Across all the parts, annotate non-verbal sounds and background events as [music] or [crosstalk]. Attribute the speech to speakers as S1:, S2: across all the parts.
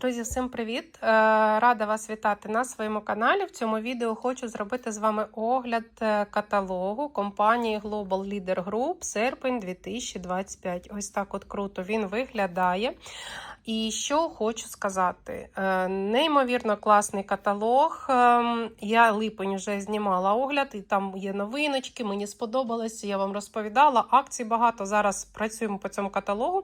S1: Друзі, всім привіт! Е, Рада вас вітати на своєму каналі. В цьому відео хочу зробити з вами огляд е, каталогу компанії Global Leader Group серпень 2025. Ось так от круто він виглядає. І що хочу сказати, Е, неймовірно класний каталог. Ем, Я липень вже знімала огляд, і там є новиночки. Мені сподобалося, я вам розповідала. Акцій багато. Зараз працюємо по цьому каталогу.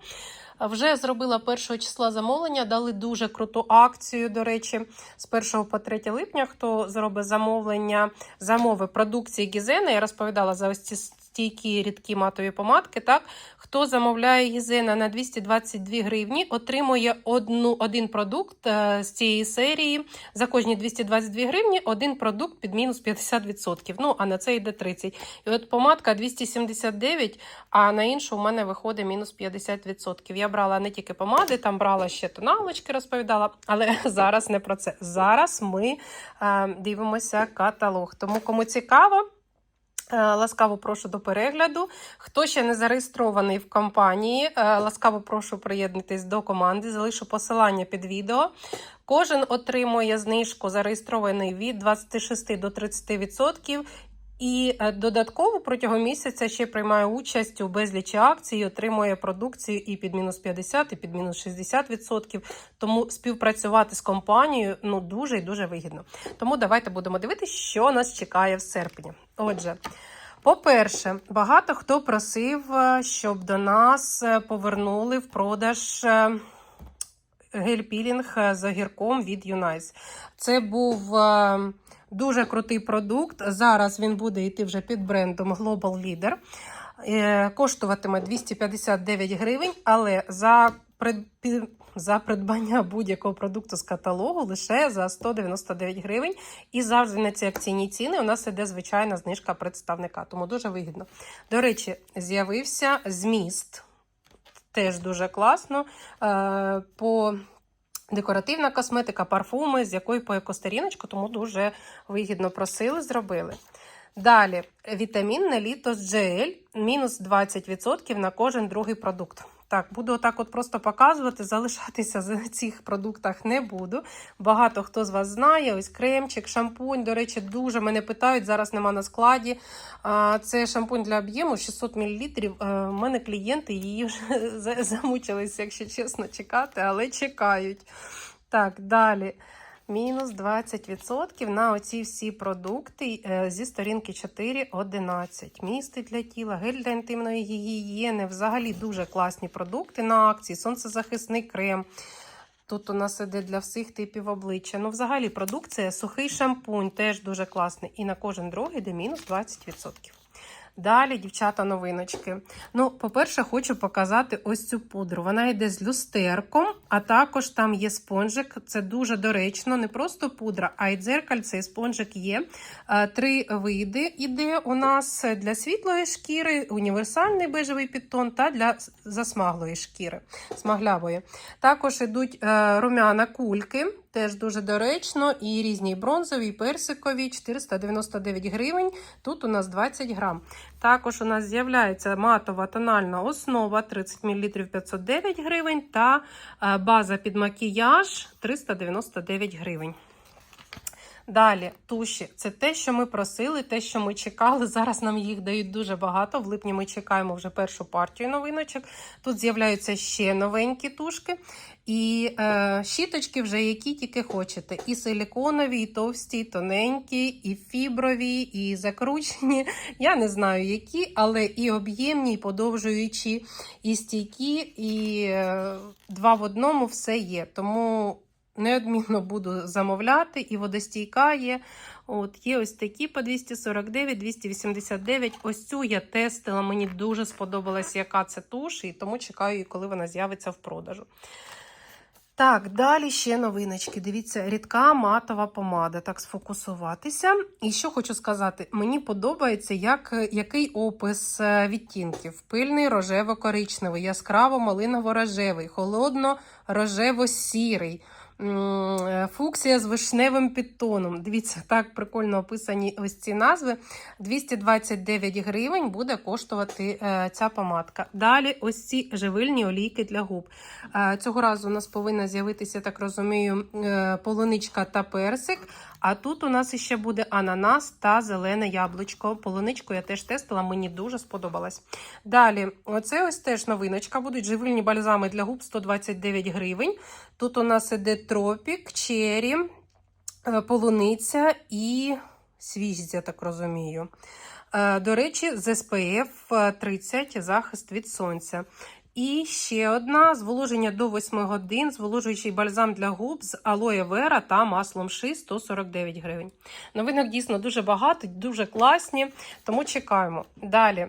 S1: Вже зробила першого числа замовлення, дали дуже круту акцію. До речі, з 1 по 3 липня. Хто зробить замовлення, замови продукції Гізена, я розповідала за ось ці стійкі рідкі матові помадки. Так, хто замовляє Гізена на 222 гривні, отримує одну один продукт е, з цієї серії. За кожні 222 гривні один продукт під мінус 50%. Ну а на це йде 30. І от помадка 279, а на іншу у мене виходить мінус 50%. Я брала не тільки помади, там брала ще тоналочки, розповідала, але [laughs] зараз не про це. Зараз ми е, дивимося каталог. Тому кому цікаво. Е, Ласкаво прошу до перегляду. Хто ще не зареєстрований в компанії, е, ласкаво прошу приєднатись до команди. Залишу посилання під відео. Кожен отримує знижку зареєстрований від 26 до 30%. І е, додатково протягом місяця ще приймає участь у безлічі акцій, отримує продукцію і під мінус 50, і під мінус 60%. Тому співпрацювати з компанією ну дуже і дуже вигідно. Тому давайте будемо дивитися, що нас чекає в серпні. Отже. По-перше, багато хто просив, е, щоб до нас е, повернули в продаж гель-пілінг з огірком від Юнайс. Це був е, дуже крутий продукт. Зараз він буде йти вже під брендом Global Leader. Е, Коштуватиме 259 гривень, але за за придбання будь-якого продукту з каталогу лише за 199 гривень. І завжди на ці акційні ціни у нас іде звичайна знижка представника, тому дуже вигідно. До речі, з'явився зміст. Теж дуже класно. Е, По декоративна косметика, парфуми, з якої по екосторіночку, тому дуже вигідно просили, зробили. Далі вітамінне літо з Джель, мінус 20% на кожен другий продукт. Так, буду отак от просто показувати, залишатися за [laughs] цих продуктах не буду. Багато хто з вас знає, ось кремчик, шампунь. До речі, дуже мене питають, зараз нема на складі. Це шампунь для об'єму 600 мл. У мене клієнти її вже [laughs] замучились, якщо чесно, чекати, але чекають. Так, далі. Мінус 20% на оці всі продукти е, зі сторінки 4.11. Місти для тіла, гель для інтимної гігієни. Взагалі дуже класні продукти на акції, сонцезахисний крем. Тут у нас іде для всіх типів обличчя. Ну, взагалі, продукція, сухий шампунь теж дуже класний. І на кожен другий йде мінус 20%. Далі, дівчата, новиночки. Ну, по-перше, хочу показати ось цю пудру. Вона йде з люстерком, а також там є спонжик. Це дуже доречно, не просто пудра, а й дзеркальце, і спонжик є. Е, Три види іде у нас для світлої шкіри, універсальний бежевий підтон та для засмаглої шкіри, смаглявої. Також йдуть е, румяна кульки. Теж дуже доречно, і різні бронзові, і персикові 499 гривень. Тут у нас 20 грам. Також у нас з'являється матова тональна основа 30 мл 509 гривень та е, база під макіяж 399 гривень. Далі, туші. Це те, що ми просили, те, що ми чекали. Зараз нам їх дають дуже багато. В липні ми чекаємо вже першу партію новиночок. Тут з'являються ще новенькі тушки. І е, щіточки вже які тільки хочете. І силіконові, і товсті, і тоненькі, і фіброві, і закручені. [laughs] Я не знаю які, але і об'ємні, і подовжуючі, і стійкі, і е, два в одному все є. Тому неодмінно буду замовляти, і водостійка є. От Є ось такі по 249, 289. Ось цю я тестила, мені дуже сподобалась, яка це туш, і тому чекаю, коли вона з'явиться в продажу. Так, далі ще новиночки. Дивіться, рідка матова помада. Так, сфокусуватися. І що хочу сказати, мені подобається, як, який опис е, відтінків: пильний рожево-коричневий, яскраво малиново-рожевий, холодно-рожево-сірий. Е, фуксія з вишневим підтоном. Дивіться, так прикольно описані ось ці назви. 229 гривень буде коштувати е, ця помадка. Далі ось ці живильні олійки для губ. Е, цього разу у нас повинна з'явитися, так розумію, полуничка та персик. А тут у нас ще буде ананас та зелене яблучко. Полуничку я теж тестила, мені дуже сподобалось. Далі, оце ось теж новиночка. Будуть живильні бальзами для губ 129 гривень. Тут у нас іде тропік, чері, е, полуниця і свіжість, я так розумію. Е, До речі, з SPF 30 захист від сонця. І ще одна зволоження до 8 годин, зволожуючий бальзам для губ з алоє вера та маслом ши 149 гривень. Новинок дійсно дуже багато, дуже класні, тому чекаємо. Далі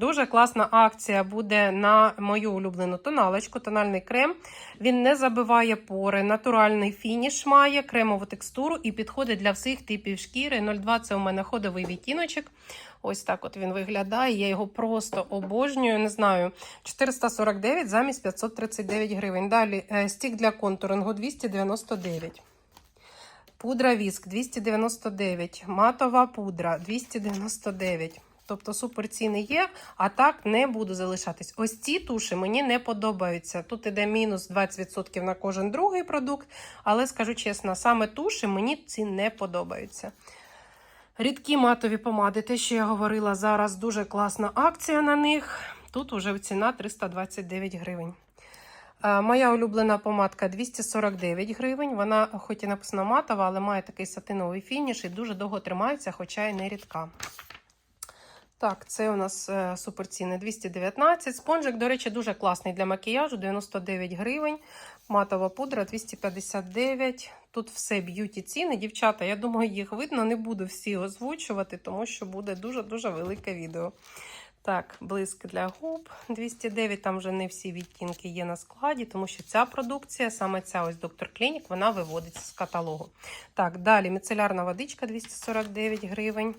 S1: дуже класна акція буде на мою улюблену тоналочку, тональний крем. Він не забиває пори, натуральний фініш має, кремову текстуру і підходить для всіх типів шкіри. 02 це у мене ходовий відтіночок. Ось так от він виглядає. Я його просто обожнюю. Не знаю, 449 замість 539 гривень. Далі е, стік для контурингу 299. Пудра віск 299. Матова пудра 299. Тобто супер ціни є, а так не буду залишатись. Ось ці туші мені не подобаються. Тут іде мінус 20% на кожен другий продукт, але скажу чесно, саме туші мені ці не подобаються. Рідкі матові помади, те, що я говорила, зараз дуже класна акція на них. Тут уже ціна 329 гривень. Е, Моя улюблена помадка 249 гривень. Вона, хоч і написано матова, але має такий сатиновий фініш і дуже довго тримається, хоча й не рідка. Так, це у нас е, суперціни 219. Спонжик, до речі, дуже класний для макіяжу 99 гривень. Матова пудра 259. Тут все б'юті ціни. Дівчата, я думаю, їх видно. Не буду всі озвучувати, тому що буде дуже-дуже велике відео. Так, блиск для губ 209. Там вже не всі відтінки є на складі, тому що ця продукція, саме ця ось доктор Клінік, вона виводиться з каталогу. Так, далі міцелярна водичка 249 гривень.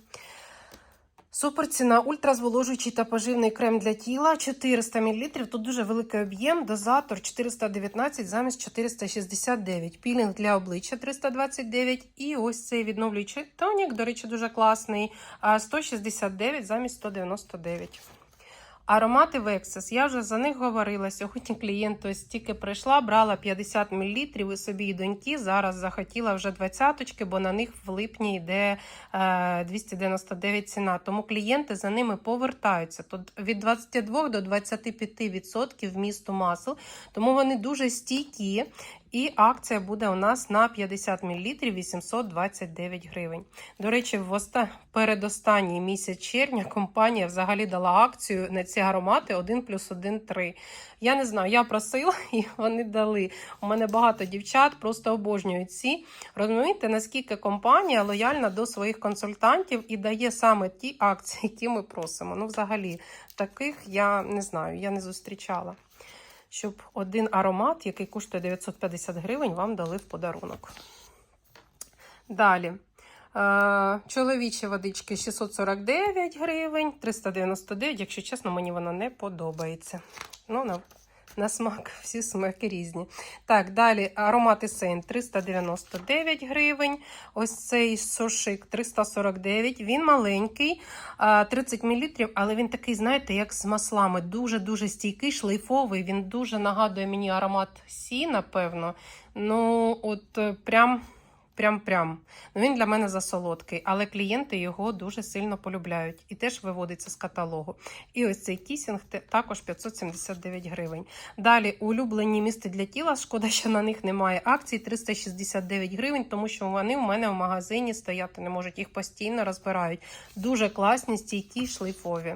S1: Супер ціна, ультразволожуючий та поживний крем для тіла 400 мл. Тут дуже великий об'єм, дозатор 419 замість 469. Пілінг для обличчя 329. І ось цей відновлюючий тонік, до речі, дуже класний. 169 замість 199. Аромати Vexes, я вже за них говорила. Сьогодні клієнт ось тільки прийшла, брала 50 мл і собі і доньки. Зараз захотіла вже двадцяточки, бо на них в липні йде е, 299 ціна. Тому клієнти за ними повертаються. Тут від 22 до 25% вмісту масел, тому вони дуже стійкі. І акція буде у нас на 50 мл 829 гривень. До речі, в оста... передостанній місяць червня компанія взагалі дала акцію на ці аромати 1 плюс 1 3. Я не знаю, я просила [laughs] і вони дали. У мене багато дівчат просто обожнюють ці. Розумієте, наскільки компанія лояльна до своїх консультантів і дає саме ті акції, які ми просимо. Ну, взагалі, таких я не знаю, я не зустрічала щоб один аромат, який коштує 950 гривень, вам дали в подарунок. Далі. Е, Чоловічі водички 649 гривень, 399, якщо чесно, мені вона не подобається. Ну, на смак, [laughs] всі смаки різні. Так, далі аромати Сейн 399 гривень. Ось цей сушик 349. Він маленький, 30 мл, але він такий, знаєте, як з маслами. Дуже-дуже стійкий, шлейфовий. Він дуже нагадує мені аромат Сі, напевно. Ну, от е, прям. Прям-прям. Ну, він для мене засолодкий, але клієнти його дуже сильно полюбляють і теж виводиться з каталогу. І ось цей кісінг також 579 гривень. Далі улюблені місти для тіла. Шкода, що на них немає акцій 369 гривень, тому що вони в мене в магазині стояти не можуть. Їх постійно розбирають. Дуже класні, стійкі, шлейфові.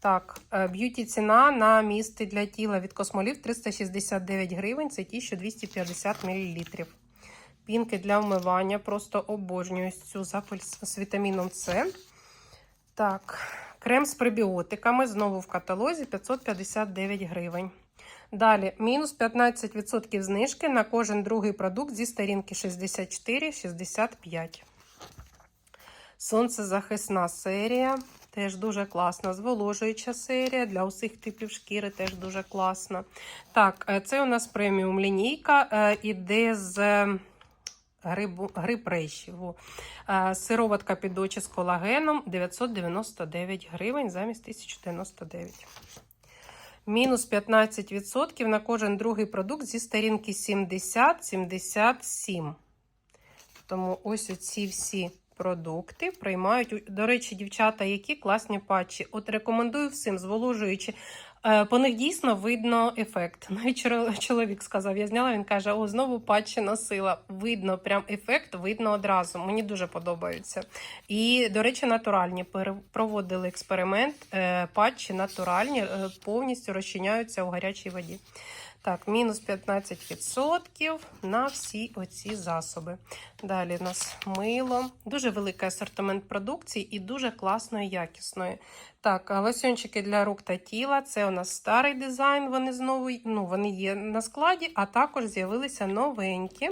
S1: Так, е, б'юті ціна на місти для тіла від космолів 369 гривень. Це ті, що 250 мл. Пінки для вмивання. Просто обожнюю цю запаль з з вітаміном С. Так, крем з пребіотиками. Знову в каталозі 559 гривень. Далі, мінус 15% знижки на кожен другий продукт зі сторінки 64-65. Сонцезахисна серія. Теж дуже класна. Зволожуюча серія для усіх типів шкіри, теж дуже класна. Так, е, це у нас преміум лінійка. е, Іде з гриб рейшіву. Е, Сироватка під очі з колагеном 999 гривень замість 1099. Мінус 15% на кожен другий продукт зі сторінки 70-77. Тому ось оці всі продукти приймають. До речі, дівчата, які класні патчі. От рекомендую всім, зволожуючи. Е, По них дійсно видно ефект. [laughs] Навіть чоло- чоловік сказав, я зняла, він каже: о, знову патчі носила. Видно, прям ефект видно одразу. Мені дуже подобаються. І, до речі, натуральні. Проводили експеримент. е, Патчі натуральні, е, повністю розчиняються у гарячій воді. Так, мінус 15% на всі оці засоби. Далі у нас мило. Дуже великий асортимент продукції і дуже класної, якісної. Так, лосьончики для рук та тіла. Це у нас старий дизайн. Вони знову ну, вони є на складі, а також з'явилися новенькі.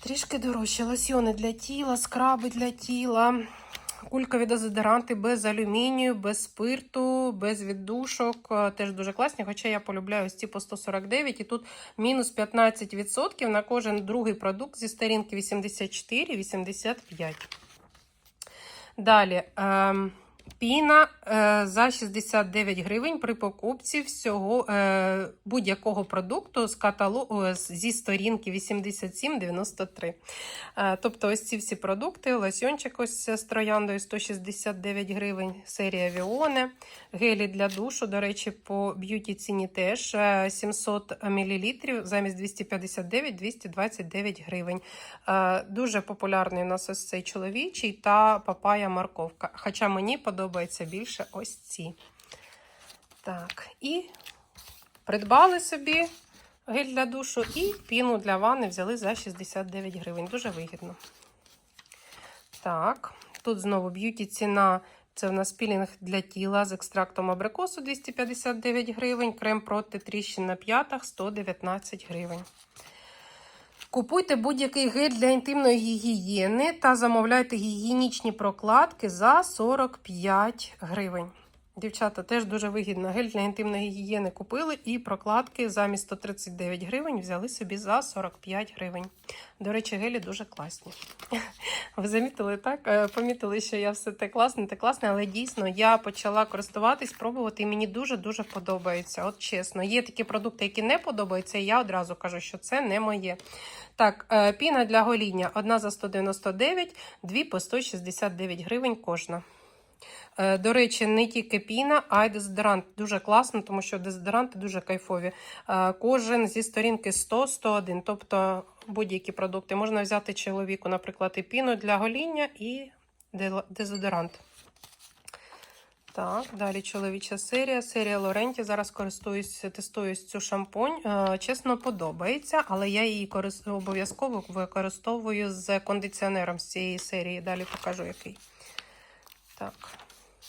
S1: Трішки дорожче. Лосьони для тіла, скраби для тіла. Кулькові дезодоранти без алюмінію, без спирту, без віддушок. Е, Теж дуже класні. Хоча я полюбляю ці по 149 і тут мінус 15% на кожен другий продукт зі сторінки 84-85. Далі. ем, Піна е, за 69 гривень при покупці всього е, будь-якого продукту з каталогу е, зі сторінки 87,93. Е, тобто ось ці всі продукти, лосьончик ось з трояндою 169 гривень, серія Віоне, гелі для душу, до речі, по б'юті ціні теж е, 700 мл замість 259 229 гривень. Дуже популярний у нас ось цей чоловічий та папая морковка. Хоча мені подобається більше ось ці. Так, і придбали собі гель для душу і піну для ванни взяли за 69 гривень. Дуже вигідно. Так, тут знову б'юті ціна. Це в нас пілінг для тіла з екстрактом абрикосу 259 гривень, крем проти тріщин на п'ятах 119 гривень. Купуйте будь-який гель для інтимної гігієни та замовляйте гігієнічні прокладки за 45 гривень. Дівчата, теж дуже вигідно. Гель для інтимної гігієни купили і прокладки замість 139 гривень взяли собі за 45 гривень. До речі, гелі дуже класні. [laughs] Ви замітили так? Е, Помітили, що я все те класне, те класне, але дійсно я почала користуватись, пробувати, і мені дуже-дуже подобається. От чесно, є такі продукти, які не подобаються, і я одразу кажу, що це не моє. Так, е, піна для гоління одна за 199, дві по 169 гривень кожна. Е, До речі, не тільки піна, а й дезодорант. Дуже класно, тому що дезодоранти дуже кайфові. Е, Кожен зі сторінки 100-101, тобто будь-які продукти. Можна взяти чоловіку, наприклад, і піну для гоління і де- дезодорант. Так, далі чоловіча серія. Серія Лоренті. Зараз користуюсь, тестую цю шампунь. Е, Чесно, подобається, але я її корис- обов'язково використовую з кондиціонером з цієї серії. Далі покажу який. Так,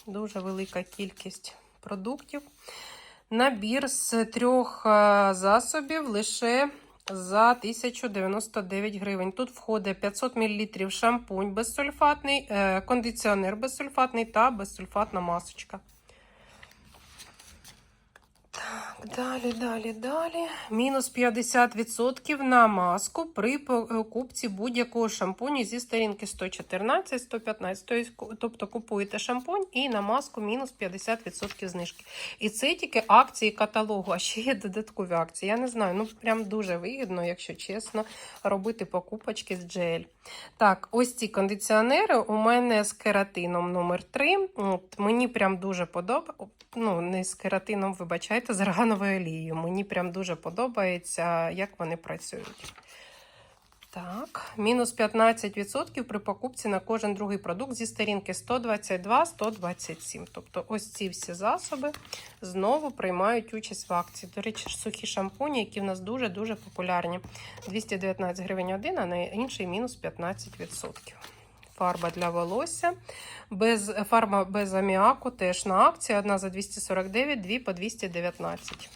S1: дуже велика кількість продуктів. Набір з трьох е, засобів лише за 1099 гривень. Тут входить 500 мл шампунь безсульфатний, е, кондиціонер безсульфатний та безсульфатна масочка. Так, далі, далі, далі. Мінус 50% на маску при покупці будь-якого шампуню зі сторінки 114-115. Тобто купуєте шампунь і на маску мінус 50% знижки. І це тільки акції каталогу, а ще є додаткові акції. Я не знаю, ну прям дуже вигідно, якщо чесно, робити покупочки з джель. Так, ось ці кондиціонери у мене з кератином номер 3 От, мені прям дуже подобається. Ну, не з кератином, вибачайте, з аргановою олією. Мені прям дуже подобається, як вони працюють. Так, мінус 15% при покупці на кожен другий продукт зі сторінки 122-127. Тобто ось ці всі засоби знову приймають участь в акції. До речі, сухі шампуні, які в нас дуже-дуже популярні. 219 гривень один, а на інший мінус 15%. Фарба для волосся. Без, фарба без аміаку теж на акції. Одна за 249, дві по 219.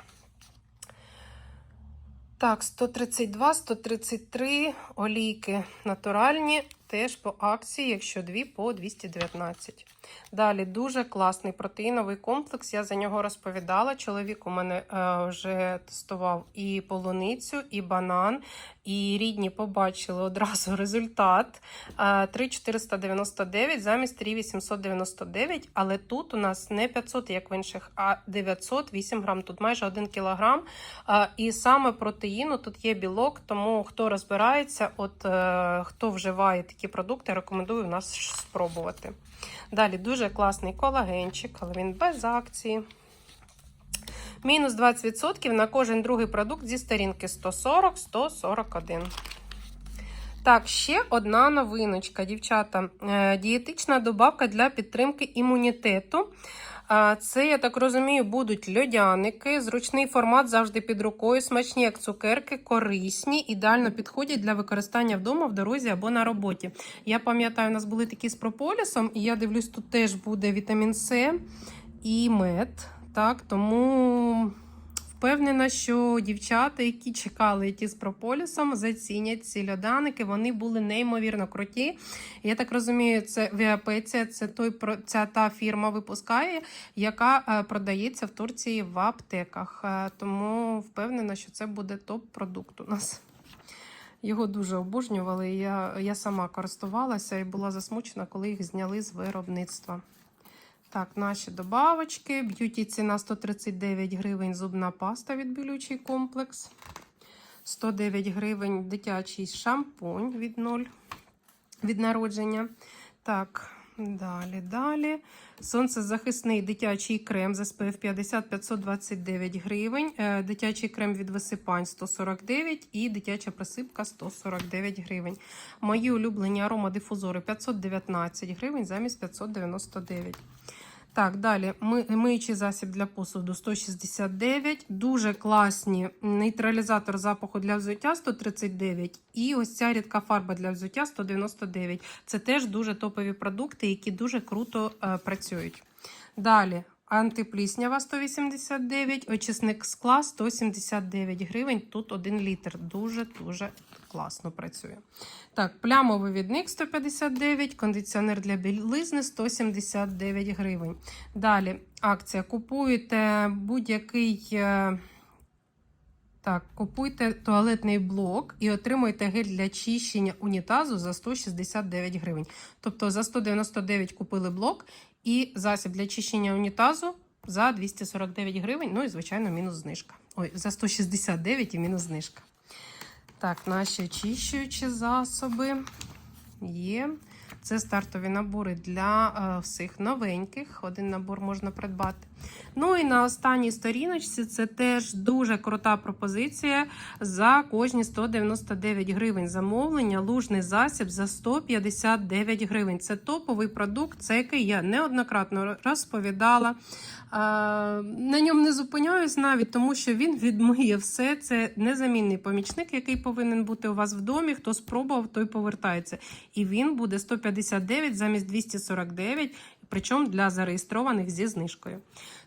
S1: Так, 132, 133 олійки натуральні теж по акції, якщо дві по 219. Далі дуже класний протеїновий комплекс. Я за нього розповідала. Чоловік у мене е, вже тестував і полуницю, і банан, і рідні побачили одразу результат. Е, 3,499 замість 3,899, але тут у нас не 500, як в інших, а 908 грам. Тут майже 1 кілограм. Е, І саме протеїну тут є білок, тому хто розбирається, от е, хто вживає такі продукти, рекомендую у нас спробувати. Далі дуже класний колагенчик, але він без акції. Мінус 20% на кожен другий продукт зі сторінки 140-141. Так, ще одна новиночка, дівчата. Е, Дієтична добавка для підтримки імунітету. Це, я так розумію, будуть льодяники. Зручний формат завжди під рукою, смачні, як цукерки, корисні, ідеально підходять для використання вдома, в дорозі або на роботі. Я пам'ятаю, у нас були такі з прополісом, і я дивлюсь, тут теж буде вітамін С і мед. Так, тому впевнена, що дівчата, які чекали ті з прополісом, зацінять ці льоданики. Вони були неймовірно круті. Я так розумію, це Віапеція, це той ця та фірма випускає, яка е, продається в Турції в аптеках. Е, Тому впевнена, що це буде топ-продукт у нас. Його дуже обожнювали. Я, я сама користувалася і була засмучена, коли їх зняли з виробництва. Так, наші добавочки. Б'юті ціна 139 гривень зубна паста від білючий комплекс. 109 гривень дитячий шампунь від 0 від народження. Так, далі, далі. Сонцезахисний дитячий крем з SPF 50 529 гривень. Е, Дитячий крем від висипань 149 і дитяча присипка 149 гривень. Мої улюблені аромадифузори 519 гривень замість 599. Так, далі ми, миючий засіб для посуду 169. Дуже класні нейтралізатор запаху для взуття 139. І ось ця рідка фарба для взуття 199. Це теж дуже топові продукти, які дуже круто е, працюють. Далі. Антипліснява 189, очисник скла 179 гривень. Тут 1 літр. Дуже-дуже класно працює. Так, плямовий відник 159, кондиціонер для білизни 179 гривень. Далі акція. Купуєте будь-який. е, Так, купуйте туалетний блок і отримуєте гель для чищення унітазу за 169 гривень. Тобто за 199 купили блок і засіб для чищення унітазу за 249 гривень. Ну і, звичайно, мінус знижка. Ой, за 169 і мінус знижка. Так, наші очищуючі засоби є. Це стартові набори для е, всіх новеньких. Один набор можна придбати. Ну і на останній сторіночці це теж дуже крута пропозиція за кожні 199 гривень замовлення. Лужний засіб за 159 гривень. Це топовий продукт, це який я неоднократно розповідала. На ньому не зупиняюсь навіть, тому що він відмиє все. Це незамінний помічник, який повинен бути у вас в домі. Хто спробував, той повертається. І він буде 159 замість 249, причому для зареєстрованих зі знижкою.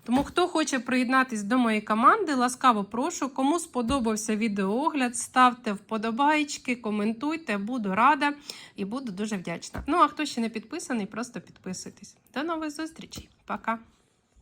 S1: Тому, хто хоче приєднатись до моєї команди, ласкаво прошу. Кому сподобався відеоогляд, ставте вподобайки, коментуйте, буду рада і буду дуже вдячна. Ну а хто ще не підписаний, просто підписуйтесь. До нових зустрічей. Пока!